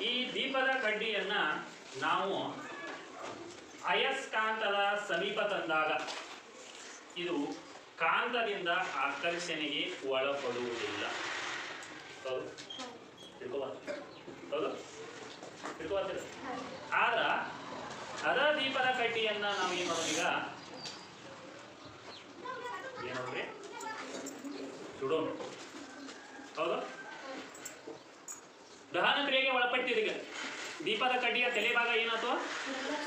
ಈ ದೀಪದ ಕಡ್ಡಿಯನ್ನ ನಾವು ಅಯಸ್ಕಾಂತದ ಸಮೀಪ ತಂದಾಗ ಇದು ಕಾಂತದಿಂದ ಆಕರ್ಷಣೆಗೆ ಒಳಪಡುವುದಿಲ್ಲ. ಹೌದು? ಹೌದು? ತಿಳ್ಕೊಬಾರ್ತೀರ ಆದ್ರ ಅದ ದೀಪದ ಕಡ್ಡಿಯನ್ನ ನಾವು ಏನ್ ಮಾಡೋದು ಈಗ? ಏನಂದ್ರೆ ಸುಡೋಣ ಹೌದು? ದಹನ ಕ್ರಿಯೆಗೆ ಒಳಪಟ್ಟಿದೆ ದೀಪದ ಕಡ್ಡಿಯ ತಲೆಭಾಗ ಏನಾಯ್ತು?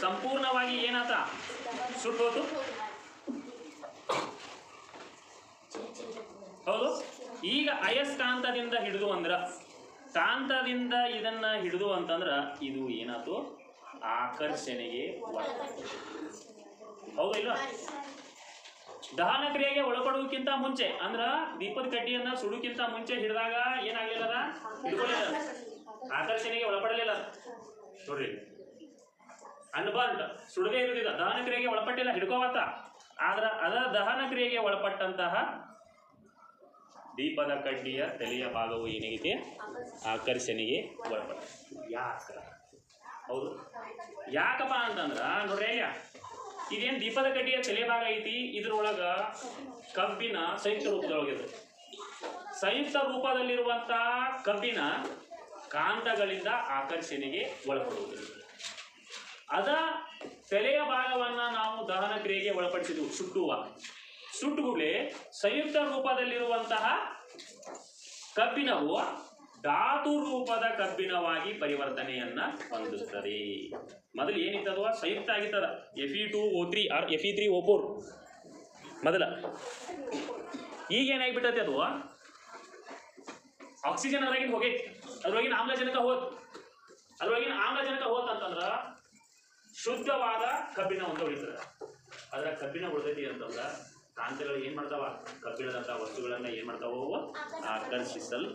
ಸಂಪೂರ್ಣವಾಗಿ ಏನಾತ ಸುಟ್ಟೋತು ಹೌದು. ಈಗ ಅಯಸ್ಕಾಂತದಿಂದ ಹಿಡಿದು ಅಂದ್ರ, ಕಾಂತದಿಂದ ಇದನ್ನ ಹಿಡಿದು ಅಂತಂದ್ರ ಇದು ಏನಾಯ್ತು? ಆಕರ್ಷಣೆಗೆ ಹೌದು ಇಲ್ವಾ? ದಹನ ಕ್ರಿಯೆಗೆ ಒಳಪಡುವುದಕ್ಕಿಂತ ಮುಂಚೆ, ಅಂದ್ರ ದೀಪದ ಕಡ್ಡಿಯನ್ನ ಸುಡುಕ್ಕಿಂತ ಮುಂಚೆ ಹಿಡಿದಾಗ ಏನಾಗ್ಲಿಲ್ಲ ಅದ? ಆಕರ್ಷಣೆಗೆ ಒಳಪಡಲಿಲ್ಲ. ನೋಡ್ರಿ ಅನ್ಬರ್ಡ್ ಸುಡದೇ ಇರುದಿಲ್ಲ ದಹನ ಕ್ರಿಯೆಗೆ ಒಳಪಟ್ಟಿಲ್ಲ ಹಿಡ್ಕೋವತ್ತ ಆದ್ರ ಅದರ ದಹನ ಕ್ರಿಯೆಗೆ ಒಳಪಟ್ಟಂತಹ ದೀಪದ ಕಡ್ಡಿಯ ತಲೆಯ ಭಾಗವು ಏನೈತೆ ಆಕರ್ಷಣೆಗೆ ಒಳಪಟ್ಟ ಯಾಕ ಹೌದು. ಯಾಕಪ್ಪ ಅಂತಂದ್ರ, ನೋಡ್ರಿ ಈಗ ಇದೇನ್ ದೀಪದ ಕಡ್ಡಿಯ ತಲೆ ಭಾಗ ಐತಿ? ಇದ್ರೊಳಗ ಕಬ್ಬಿನ ಸಂಯುಕ್ತ ರೂಪದೊಳಗಿದೆ. ಸಂಯುಕ್ತ ರೂಪದಲ್ಲಿರುವಂತ ಕಬ್ಬಿನ ಕಾಂತಗಳಿಂದ ಆಕರ್ಷಣೆಗೆ ಒಳಪಡುವುದಿಲ್ಲ ಅದ ತಲೆಯ ಭಾಗವನ್ನ ನಾವು ದಹನ ಕ್ರಿಯೆಗೆ ಒಳಪಡಿಸಿದ್ವು, ಸುಟ್ಟುವ. ಸುಟ್ಟುಗುಳೆ ಸಂಯುಕ್ತ ರೂಪದಲ್ಲಿರುವಂತಹ ಕಬ್ಬಿಣವು ಧಾತು ರೂಪದ ಕಬ್ಬಿಣವಾಗಿ ಪರಿವರ್ತನೆಯನ್ನ ಹೊಂದುತ್ತದೆ ಮೊದಲು ಏನಿತ್ತದವ ಸಂಯುಕ್ತ ಆಗಿತ್ತದ. F E two O three or F E three O four ಮೊದಲ. ಈಗ ಅದು? ಆಕ್ಸಿಜನ್ ಅದಾಗಿ ಹೋಗೈತಿ. ಅದ್ರೊಳಗಿನ ಆಮ್ಲಜನಕ ಹೋತು. ಅದ್ರೊಳಗಿನ ಆಮ್ಲಜನಕ ಹೋತ್ ಅಂತಂದ್ರ ಶುದ್ಧವಾದ ಕಬ್ಬಿಣ ಒಂದು ಉಳಿತದ. ಅದರ ಕಬ್ಬಿಣ ಉಳಿದೈತಿ ಅಂತಂದ್ರ ಕಾಂತಿಗಳು ಏನ್ ಮಾಡ್ತಾವ? ಕಬ್ಬಿಣದಂತ ವಸ್ತುಗಳನ್ನ ಏನ್ ಮಾಡ್ತಾವ ಅವು ಆಕರ್ಷಿಸಲ್